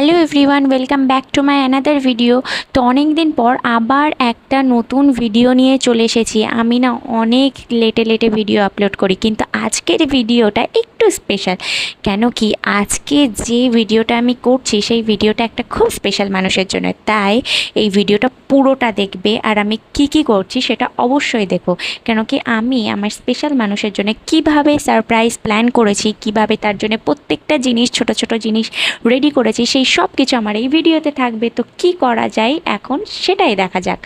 Hello everyone, welcome back to my another video. তো অনেক দিন পর আবার একটা নতুন ভিডিও নিয়ে চলে এসেছি। আমি না অনেক লেটে লেটে ভিডিও আপলোড করি, কিন্তু আজকের ভিডিওটা একটু স্পেশাল কেন কি আজকে যে ভিডিওটা আমি করছি, সেই ভিডিওটা একটা খুব স্পেশাল মানুষের জন্য। তাই এই ভিডিওটা পুরোটা দেখবে আর আমি কি কি করছি সেটা অবশ্যই দেখো। কেন কি আমি আমার স্পেশাল মানুষের জন্য কীভাবে সারপ্রাইজ প্ল্যান করেছি, কীভাবে তার জন্য প্রত্যেকটা জিনিস, ছোট ছোট জিনিস রেডি করেছি, সেই সব কিছু আমার এই ভিডিওতে থাকবে। তো কি করা যায় এখন সেটাই দেখা যাক।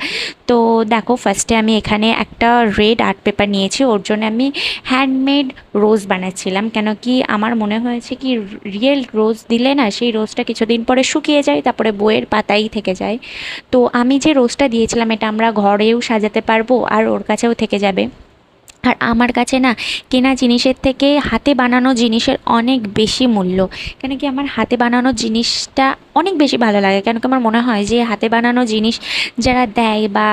তো দেখো ফার্স্টে আমি এখানে একটা রেড আর্ট পেপার নিয়েছি। ওর জন্য আমি হ্যান্ডমেড রোজ বানাচ্ছিলাম। কেন কি আমার মনে হয়েছে কি রিয়েল রোজ দিলে না সেই রোজটা কিছুদিন পরে শুকিয়ে যায়, তারপরে বইয়ের পাতাই থেকে যায়। তো আমি যে রোজটা দিয়েছিলাম এটা আমরা ঘরেও সাজাতে পারব আর ওর কাছেও থেকে যাবে। আর আমার কাছে না কেনা জিনিসের থেকে হাতে বানানো জিনিসের অনেক বেশি মূল্য। কেন কি আমার হাতে বানানো জিনিসটা অনেক বেশি ভালো লাগে। কেন কি আমার মনে হয় যে হাতে বানানো জিনিস যারা দেয় বা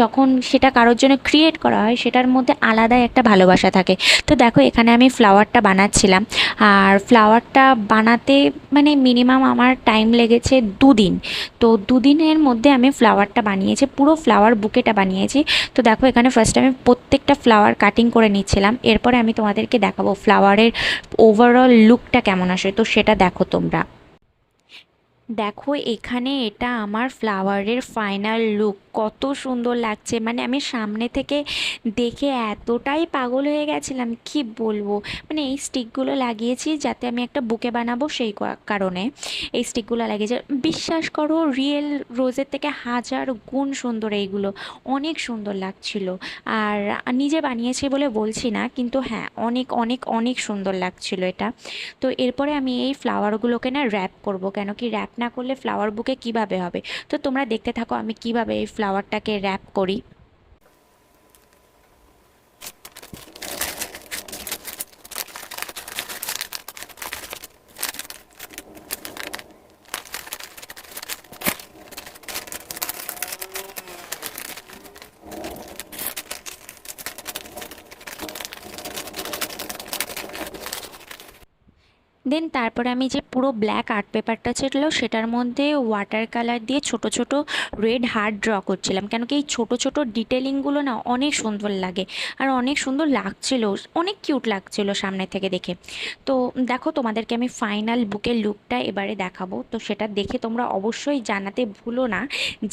যখন সেটা কারোর জন্য ক্রিয়েট করা হয়, সেটার মধ্যে আলাদাই একটা ভালোবাসা থাকে। তো দেখো, এখানে আমি ফ্লাওয়ারটা বানাচ্ছিলাম। আর ফ্লাওয়ারটা বানাতে মানে মিনিমাম আমার টাইম লেগেছে দুদিন। তো দুদিনের মধ্যে আমি ফ্লাওয়ারটা বানিয়েছি, পুরো ফ্লাওয়ার বুকেটা বানিয়েছি। তো দেখো, এখানে ফার্স্ট আমি প্রত্যেকটা ফ্লাওয়ার কাটিং করে নিচ্ছিলাম। এরপরে আমি তোমাদেরকে দেখাবো ফ্লাওয়ারের ওভারঅল লুকটা কেমন আসে। তো সেটা দেখো তোমরা। দেখো, এখানে এটা আমার ফ্লাওয়ারের ফাইনাল লুক কত সুন্দর লাগছে। মানে আমি সামনে থেকে দেখে এতটাই পাগল হয়ে গেছিলাম, কি বলব? মানে এই স্টিকগুলো লাগিয়েছি যাতে আমি একটা বুকে বানাবো সেই কারণে এই স্টিকগুলো লাগিয়েছি। বিশ্বাস করো রিয়েল রোজের থেকে হাজার গুণ সুন্দর এইগুলো। অনেক সুন্দর লাগছিল। আর নিজে বানিয়েছি বলে বলছি না, কিন্তু হ্যাঁ অনেক অনেক অনেক সুন্দর লাগছিল এটা। তো এরপরে আমি এই ফ্লাওয়ারগুলোকে না র্যাপ করব। কেন কি র্যাপ না করলে ফ্লাওয়ার বুকে কীভাবে হবে? তো তোমরা দেখতে থাকো আমি কীভাবে এই ফ্লাওয়ারটাকে র্যাপ করি। দেন তারপরে আমি যে পুরো ব্ল্যাক আর্ট পেপারটা ছিল সেটার মধ্যে ওয়াটার কালার দিয়ে ছোট ছোট রেড হার্ট ড্র করছিলাম। কেন কি এই ছোটো ছোটো ডিটেলিংগুলো না অনেক সুন্দর লাগে আর অনেক সুন্দর লাগছিল, অনেক কিউট লাগছিল সামনে থেকে দেখে। তো দেখো তোমাদেরকে আমি ফাইনাল বুকের লুকটা এবারে দেখাবো। তো সেটা দেখে তোমরা অবশ্যই জানাতে ভুলো না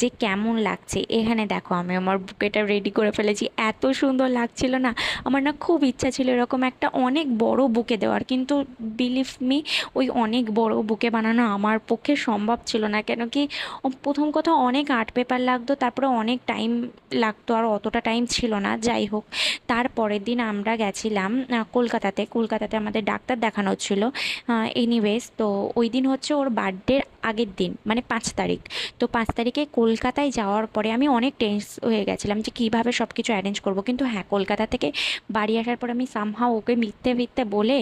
যে কেমন লাগছে। এখানে দেখো আমি আমার বুকেটা রেডি করে ফেলেছি। এত সুন্দর লাগছিল না। আমার না খুব ইচ্ছা ছিল এরকম একটা অনেক বড় বুকে দেওয়ার। কিন্তু বিলিভ মি ওই অনেক বড় বুকে বানানো আমার পক্ষে সম্ভব ছিল না। কেন কি প্রথম কথা অনেক আর্ট পেপার লাগতো, তারপরে অনেক টাইম লাগতো আর অতটা টাইম ছিল না। যাই হোক, তারপরের দিন আমরা গেছিলাম কলকাতাতে। কলকাতাতে আমাদের ডাক্তার দেখানো ছিল। এনিওয়েজ তো ওই দিন হচ্ছে ওর বার্থডের আগের দিন মানে পাঁচ তারিখ। তো পাঁচ তারিখে কলকাতায় যাওয়ার পরে আমি অনেক টেন্স হয়ে গেছিলাম যে কীভাবে সব কিছু অ্যারেঞ্জ করব। কিন্তু হ্যাঁ কলকাতা থেকে বাড়ি আসার পর আমি সামহাও ওকে মিথ্যে মিথ্যে বলে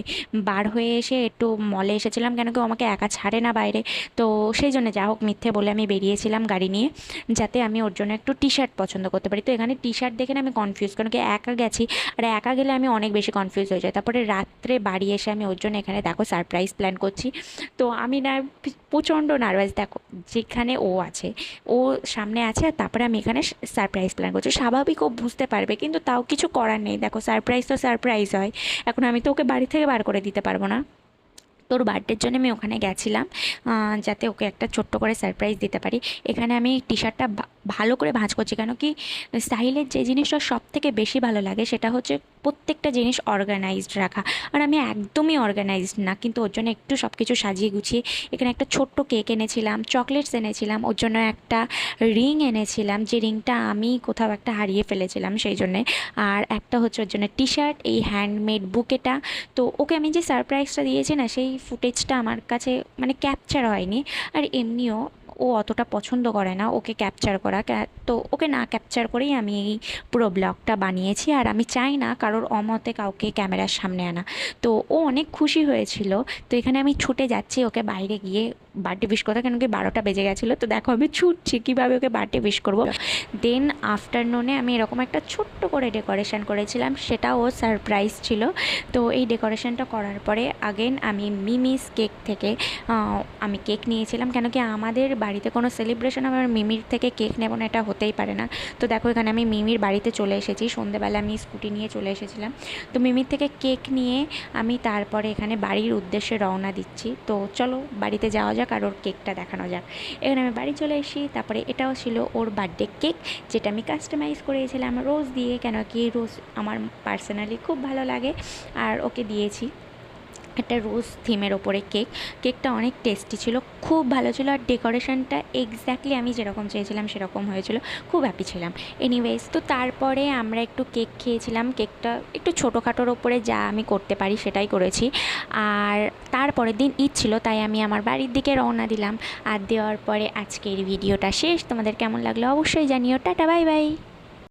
বার হয়ে এসে একটু মলে এসেছিলাম। কেন কেউ আমাকে একা ছাড়ে না বাইরে। তো সেই জন্য যা হোক মিথ্যে বলে আমি বেরিয়েছিলাম গাড়ি নিয়ে, যাতে আমি ওর জন্য একটু টি শার্ট পছন্দ করতে পারি। তো এখানে টি শার্ট দেখে না আমি কনফিউজ কারণ কি একা গেছি। আর একা গেলে আমি অনেক বেশি কনফিউজ হয়ে যাই। তারপরে রাত্রে বাড়ি এসে আমি ওর জন্য এখানে, দেখো সারপ্রাইজ প্ল্যান করছি। তো আমি না, প্রচণ্ড নার্ভাস। দেখো, যেখানে ও আছে, ও সামনে আছে আর তারপরে আমি এখানে সারপ্রাইজ প্ল্যান করছি। স্বাভাবিক ও বুঝতে পারবে, কিন্তু তাও কিছু করার নেই। দেখো সারপ্রাইজ তো সারপ্রাইজ হয়। এখন আমি তো ওকে বাড়ি থেকে বার করে দিতে পারব না। তোর বার্থডের জন্য আমি ওখানে গেছিলাম যাতে ওকে একটা ছোট্ট করে সারপ্রাইজ দিতে পারি। এখানে আমি টি শার্টটা ভালো করে ভাঁজ করছি। কেন কি স্টাইলের যে জিনিসটা সব থেকে বেশি ভালো লাগে সেটা হচ্ছে প্রত্যেকটা জিনিস অর্গানাইজড রাখা। আর আমি একদমই অর্গানাইজড না, কিন্তু ওর জন্য একটু সব কিছু সাজিয়ে গুছিয়ে এখানে একটা ছোট্ট কেক এনেছিলাম চকলেটস এনেছিলাম, ওর জন্য একটা রিং এনেছিলাম, যে রিংটা আমি কোথাও একটা হারিয়ে ফেলেছিলাম সেই জন্যে। আর একটা হচ্ছে ওর জন্য টি শার্ট এই হ্যান্ডমেড বুকেটা। তো ওকে আমি যে সারপ্রাইজটা দিয়েছি না, সেই ফুটেজটা আমার কাছে মানে ক্যাপচার হয়নি। আর এমনিও ও অতটা পছন্দ করে না, ওকে ক্যাপচার করা। তো ওকে না ক্যাপচার করেই আমি এই পুরো ব্লগটা বানিয়েছি। আর আমি চাই না কারোর অমতে কাউকে ক্যামেরার সামনে আনা। তো ও অনেক খুশি হয়েছিল। তো এখানে আমি ছুটে যাচ্ছি, ওকে বাইরে গিয়ে বার্থডে উইশ করতে কেন কি বারোটা বেজে গেছিল। তো দেখো আমি ছুটছি, কীভাবে ওকে বার্থডে উইশ করব। দেন আফটারনুনে আমি এরকম একটা ছোট্ট করে ডেকোরেশন করেছিলাম, সেটাও সারপ্রাইজ ছিল। তো এই ডেকোরেশনটা করার পরে আগেন আমি মিমিস কেক থেকে আমি কেক নিয়েছিলাম। কেন কি আমাদের বাড়িতে কোনো সেলিব্রেশন আমার মিমির থেকে কেক নেব না, এটা হতেই পারে না। তো দেখো এখানে আমি মিমির বাড়িতে চলে এসেছি, সন্ধেবেলা আমি স্কুটি নিয়ে চলে এসেছিলাম। তো মিমির থেকে কেক নিয়ে আমি তারপরে এখানে বাড়ির উদ্দেশ্যে রওনা দিচ্ছি। তো চলো বাড়িতে যাওয়া যাক আর ওর কেকটা দেখানো যাক। এখানে আমি বাড়ি চলে এসেছি, তারপরে এটাও ছিল ওর বার্থডে কেক যেটা আমি কাস্টমাইজ করেছিলাম। রোজ দিয়ে কেন কি রোজ আমার পার্সোনালি খুব ভালো লাগে, আর ওকে দিয়েছি। একটা রোজ থিমের ওপরে কেক। কেকটা অনেক টেস্টি ছিল, খুব ভালো ছিল আর ডেকোরেশনটা এক্স্যাক্টলি আমি যেরকম চেয়েছিলাম সেরকম হয়েছিল, খুব হ্যাপি ছিলাম। এনিওয়েজ তো তারপরে আমরা একটু কেক খেয়েছিলাম, কেকটা একটু ছোটোখাটোর ওপরে যা আমি করতে পারি সেটাই করেছি। আর তারপরের দিন ঈদ ছিল, তাই আমি আমার বাড়ির দিকে রওনা দিলাম। আর দেওয়ার পরে আজকের ভিডিওটা শেষ। তোমাদের কেমন লাগল অবশ্যই জানিও। Tata bye bye